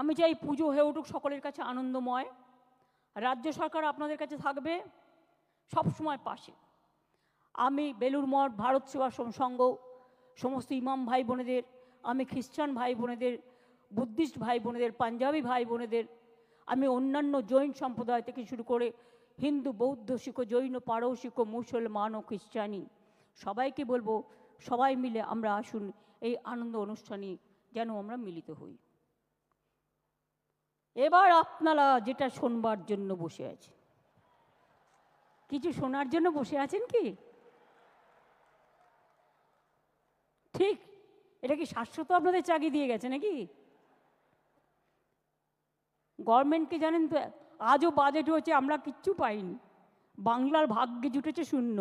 আমি চাই পুজো হয়ে উঠুক, সকলের কাছে আনন্দময়। রাজ্য সরকার আপনাদের কাছে থাকবে, সব সময় পাশে। আমি বেলুর মঠ, ভারত সেবা সংঘ, সমস্ত ইমাম ভাই বোনেদের, আমি খ্রিস্টান ভাই বোনেদের, বুদ্ধিস্ট ভাই বোনেদের, পাঞ্জাবি ভাই বোনেদের, আমি অন্যান্য জৈন সম্প্রদায় থেকে শুরু করে হিন্দু, বৌদ্ধ, শিখ, জৈন পারসিক মুসলমান ও খ্রিস্টানি, সবাইকে বলব, সবাই মিলে আমরা আসুন এই আনন্দ অনুষ্ঠানে যেন আমরা মিলিত হই। এবার আপনারা যেটা শোনবার জন্য বসে আছে কিছু শোনার জন্য বসে আছেন কি? ঠিক, এটা কি শাশ্বত আপনাদের চাকরি দিয়ে গেছে নাকি? গভর্নমেন্টকে জানেন তো, আজও বাজেট হয়েছে, আমরা কিচ্ছু পাইনি। বাংলার ভাগ্যে জুটেছে শূন্য।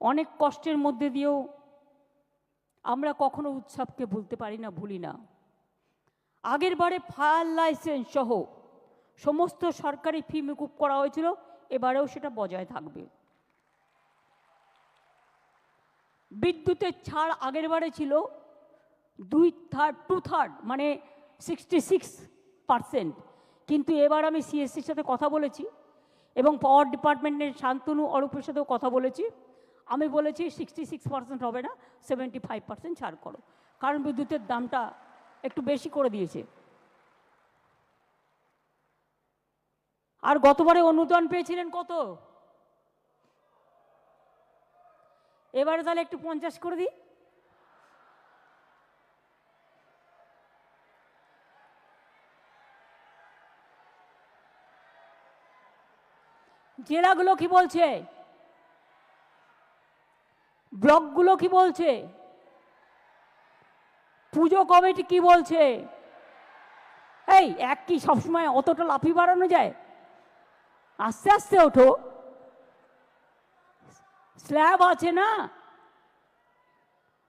অনেক কষ্টের মধ্যে দিয়েও আমরা কখনো উৎসবকে ভুলতে পারি না, ভুলি না। আগের বারে ফায়ার লাইসেন্স সহ সমস্ত সরকারি ফি মুকুব করা হয়েছিল, এবারেও সেটা বজায় থাকবে। বিদ্যুতের ছাড় আগের বারে ছিল দুই থার্ড টু থার্ড মানে সিক্সটি সিক্স পারসেন্ট কিন্তু এবার আমি সিএসসির সাথে কথা বলেছি এবং পাওয়ার ডিপার্টমেন্টের শান্তনু অরূপের সাথেও কথা বলেছি। আমি বলেছি সিক্সটি সিক্স পার্সেন্ট হবে না সেভেন্টি ফাইভ পার্সেন্ট ছাড় করো। কারণ বিদ্যুতের দামটা একটু বেশি করে দিয়েছে। আর গতবারে অনুদান পেয়েছিলেন কত? এবারে তাহলে একটু পঞ্চাশ করে দিই। জেলাগুলো কি বলছে? ব্লকগুলো কি বলছে? পুজো কমিটি কি বলছে? এই, এক কি সবসময় অতটা লাফি বাড়ানো যায়? আস্তে আস্তে ওঠো। স্ল্যাব আছে না?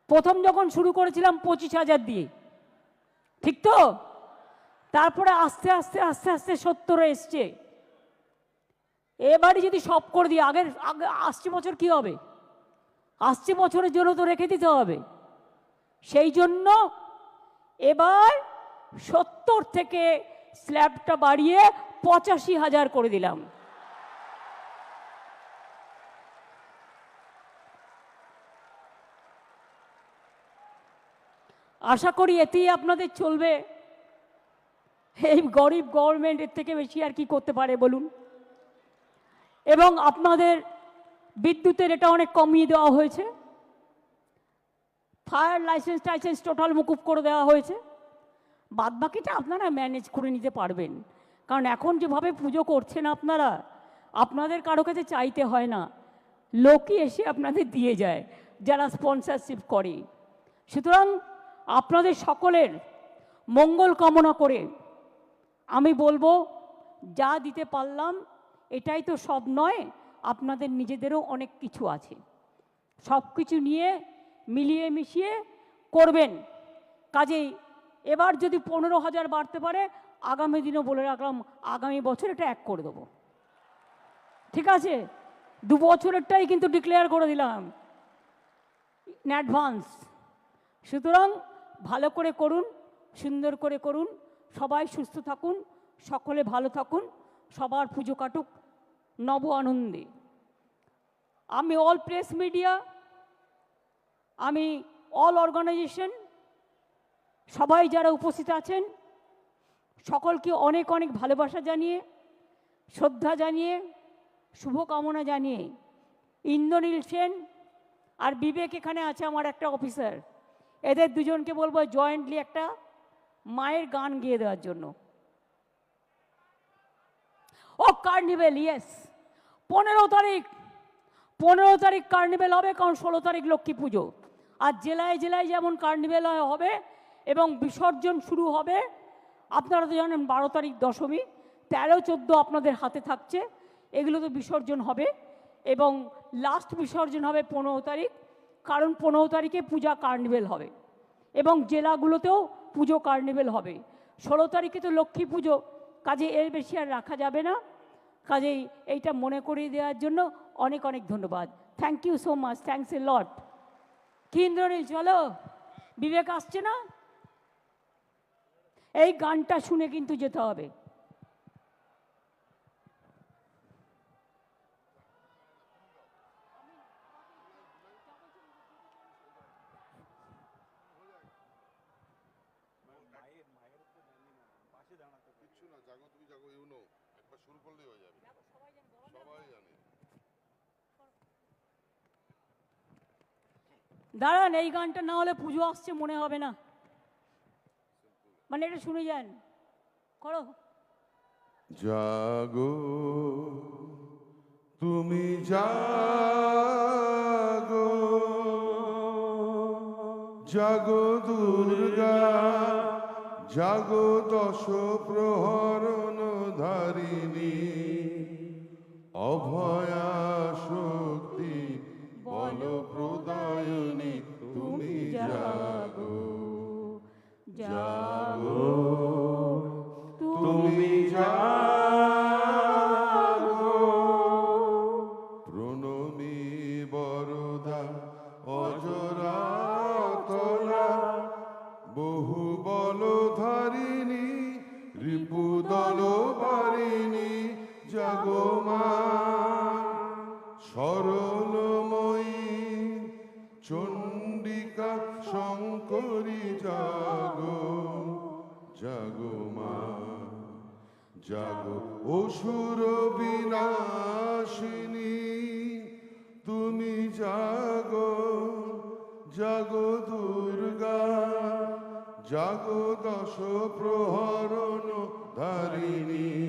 প্রথম যখন শুরু করেছিলাম পঁচিশ হাজার দিয়ে। ঠিক তো? তারপরে আস্তে আস্তে আস্তে আস্তে সত্তরে এসছে। এবারে যদি সব করে দিই, আগের, আগে আসছে বছর কি হবে? আসছে বছরের জন্য তো রেখে দিতে হবে। সেই জন্য এবার সত্তর থেকে স্ল্যাবটা বাড়িয়ে পঁচাশি হাজার করে দিলাম। আশা করি এতেই আপনাদের চলবে। এই গরিব গভর্নমেন্ট এর থেকে বেশি আর কি করতে পারে বলুন। এবং আপনাদের বিদ্যুতের এটা অনেক কমিয়ে দেওয়া হয়েছে। ফায়ার লাইসেন্স টাইসেন্স টোটাল মুকুব করে দেওয়া হয়েছে। বাদ বাকিটা আপনারা ম্যানেজ করে নিতে পারবেন। কারণ এখন যেভাবে পুজো করছেন আপনারা, আপনাদের কারও কাছে চাইতে হয় না। লোকই এসে আপনাদের দিয়ে যায়, যারা স্পন্সরশিপ করে। সুতরাং আপনাদের সকলের মঙ্গল কামনা করে আমি বলব, যা দিতে পারলাম, এটাই তো সব নয় আপনাদের নিজেদেরও অনেক কিছু আছে। সব কিছু নিয়ে মিলিয়ে মিশিয়ে করবেন। কাজেই এবার যদি পনেরো হাজার বাড়তে পারে, আগামী দিনও বলে রাখলাম, আগামী বছর এটা এক করে দেবো। ঠিক আছে? দু বছরেরটাই কিন্তু ডিক্লেয়ার করে দিলাম। ইন অ্যাডভান্স সুতরাং ভালো করে করুন, সুন্দর করে করুন, সবাই সুস্থ থাকুন, সকলে ভালো থাকুন, সবার পুজো কাটুক। নব আনন্দে। আমি অল প্রেস মিডিয়া আমি অল অর্গানাইজেশন সবাই যারা উপস্থিত আছেন, সকলকে অনেক অনেক ভালোবাসা জানিয়ে, শ্রদ্ধা জানিয়ে, শুভকামনা জানিয়ে, ইন্দ্রনীল সেন আর বিবেক এখানে আছে আমার একটা অফিসার এদের দুজনকে বলব জয়েন্টলি একটা মায়ের গান গেয়ে দেওয়ার জন্য। ও কার্নিভেল ইয়েস পনেরো তারিখ। পনেরো তারিখ কার্নিভেল হবে, কারণ ষোলো তারিখ লক্ষ্মী পুজো। আর জেলায় জেলায় যেমন কার্নিভেল হবে এবং বিসর্জন শুরু হবে, আপনারা তো জানেন বারো তারিখ দশমী, তেরো, চোদ্দ আপনাদের হাতে থাকছে। এগুলো তো বিসর্জন হবে এবং লাস্ট বিসর্জন হবে পনেরো তারিখ, কারণ পনেরো তারিখে পূজা কার্নিভেল হবে এবং জেলাগুলোতেও পুজো কার্নিভেল হবে। ষোলো তারিখে তো লক্ষ্মী পুজো, কাজে এর বেশি আর রাখা যাবে না। কাজেই এইটা মনে করিয়ে দেওয়ার জন্য অনেক অনেক ধন্যবাদ। Thank you so much thanks a lot কি ইন্দ্রনীল চলো। বিবেক, আসছে না? এই গানটা শুনে কিন্তু যেতে হবে কিচ্ছু না জাগো তুমি জাগো ইউ নো একবার শুরু করলেই হয়ে যাবে। সবাই জানে। দাঁড়ান এই গানটা না হলে পুজো আসছে মনে হবে না। মানে এটা শুনে যান। করো। জাগো তুমি জাগো। জাগো দুর্গা জাগো দশ প্রহরণ অভয়া সরলময়ী চণ্ডিকা শঙ্করী জাগো জাগো মা, জাগো অসুর বিনাশিনী, তুমি জাগো জাগো দুর্গা, জাগো দশ প্রহরণ ধারিণী।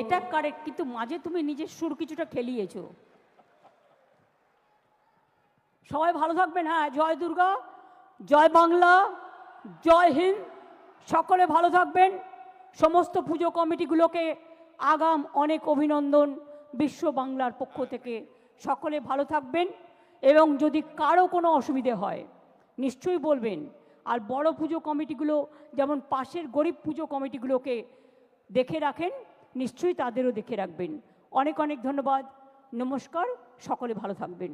এটা কারেক্ট কিন্তু মাঝে তুমি নিজের সুর কিছুটা খেলিয়েছো। সবাই ভালো থাকবেন হ্যাঁ? জয় দুর্গা, জয় বাংলা, জয় হিন্দ, সকলে ভালো থাকবেন। সমস্ত পুজো কমিটিগুলোকে আগাম অনেক অভিনন্দন বিশ্ব বাংলার পক্ষ থেকে। সকলে ভালো থাকবেন এবং যদি কারও কোনো অসুবিধে হয়, নিশ্চয়ই বলবেন। আর বড় পুজো কমিটিগুলো, যেমন পাশের গরিব পুজো কমিটিগুলোকে দেখে রাখেন, নিশ্চয়ই তাদেরও দেখে রাখবেন। অনেক অনেক ধন্যবাদ, নমস্কার, সকলে ভালো থাকবেন।